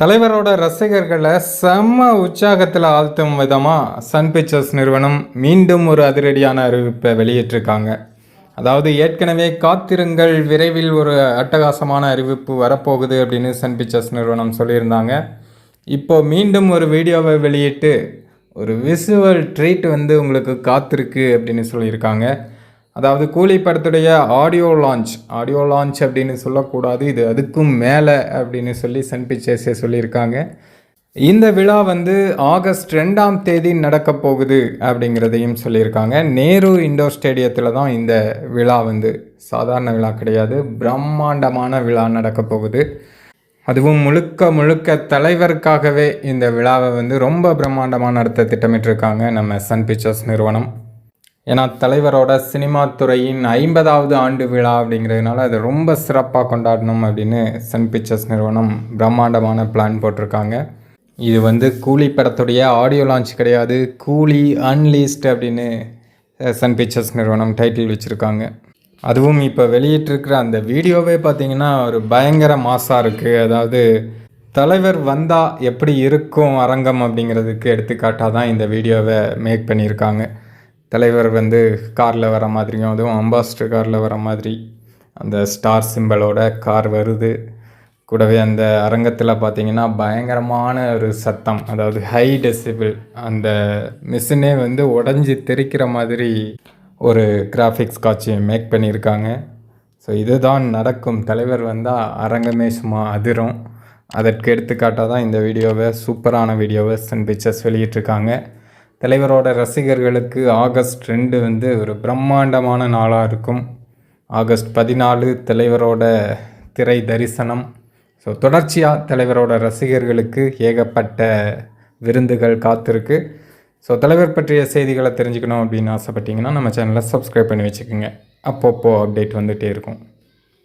தலைவரோட ரசிகர்களை செம்ம உற்சாகத்தில் ஆழ்த்தும் விதமாக சன் பிக்சர்ஸ் நிறுவனம் மீண்டும் ஒரு அதிரடியான அறிவிப்பை வெளியிட்டிருக்காங்க. அதாவது ஏற்கனவே காத்திருங்கள் விரைவில் ஒரு அட்டகாசமான அறிவிப்பு வரப்போகுது அப்படின்னு சன் பிக்சர்ஸ் நிறுவனம் சொல்லியிருந்தாங்க. இப்போ மீண்டும் ஒரு வீடியோவை வெளியிட்டு ஒரு விசுவல் ட்ரீட் வந்து உங்களுக்கு காத்திருக்கு அப்படின்னு சொல்லியிருக்காங்க. அதாவது கூலி படத்துடைய ஆடியோ லான்ச் ஆடியோ லான்ச் அப்படின்னு சொல்லக்கூடாது. இது அதுக்கும் மேலே அப்படின்னு சொல்லி சன் பிக்சர்ஸே சொல்லியிருக்காங்க. இந்த விழா வந்து ஆகஸ்ட் ரெண்டாம் தேதி நடக்க போகுது அப்படிங்கிறதையும் சொல்லியிருக்காங்க. நேரு இண்டோர் ஸ்டேடியத்தில் தான் இந்த விழா வந்து சாதாரண விழா கிடையாது பிரம்மாண்டமான விழா நடக்க போகுது. அதுவும் முழுக்க முழுக்க தலைவருக்காகவே இந்த விழாவை வந்து ரொம்ப பிரம்மாண்டமாக நடத்த திட்டமிட்டிருக்காங்க நம்ம சன் பிக்சர்ஸ் நிறுவனம். ஏன்னா தலைவரோட சினிமா துறையின் ஐம்பதாவது ஆண்டு விழா அப்படிங்கிறதுனால அதை ரொம்ப சிறப்பாக கொண்டாடணும் அப்படின்னு சன் பிக்சர்ஸ் நிறுவனம் பிரம்மாண்டமான பிளான் போட்டிருக்காங்க. இது வந்து கூலி படத்துடைய ஆடியோ லான்ச் கிடையாது கூலி அன்லீஸ்ட் அப்படின்னு சன் பிக்சர்ஸ் நிறுவனம் டைட்டில் வச்சுருக்காங்க. அதுவும் இப்போ வெளியிட்டிருக்கிற அந்த வீடியோவே பார்த்தீங்கன்னா ஒரு பயங்கர மாசாக இருக்குது அதாவது தலைவர் வந்தால் எப்படி இருக்கும் அரங்கம் அப்படிங்கிறதுக்கு எடுத்துக்காட்டாக தான் இந்த வீடியோவை மேக் பண்ணியிருக்காங்க. தலைவர் வந்து காரில் வர மாதிரியும் அதுவும் அம்பாஸ்டர் காரில் வர மாதிரி அந்த ஸ்டார் சிம்பலோட கார் வருது. கூடவே அந்த அரங்கத்தில் பார்த்தீங்கன்னா பயங்கரமான ஒரு சத்தம். அதாவது ஹை டெசிபிள் அந்த மிஷினே வந்து உடஞ்சி தெரிக்கிற மாதிரி ஒரு கிராஃபிக்ஸ் காட்சியை மேக் பண்ணியிருக்காங்க. ஸோ இதுதான் நடக்கும். தலைவர் வந்தால் அரங்கமே சும்மா அதிரும். அதற்கு எடுத்துக்காட்டாக தான் இந்த வீடியோவை சூப்பரான வீடியோவை சன் பிக்சர்ஸ் வெளியிட்டிருக்காங்க. தலைவரோட ரசிகர்களுக்கு ஆகஸ்ட் ரெண்டு வந்து ஒரு பிரம்மாண்டமான நாளாக இருக்கும். ஆகஸ்ட் பதினாலு தலைவரோட திரை தரிசனம். ஸோ தொடர்ச்சியாக தலைவரோட ரசிகர்களுக்கு ஏகப்பட்ட விருந்துகள் காத்திருக்கு. ஸோ தலைவர் பற்றிய செய்திகளை தெரிஞ்சுக்கணும் அப்படின்னு ஆசைப்பட்டீங்கன்னா நம்ம சேனலை சப்ஸ்கிரைப் பண்ணி வச்சுக்கோங்க. அப்பப்போ அப்டேட் வந்துகிட்டே இருக்கும்.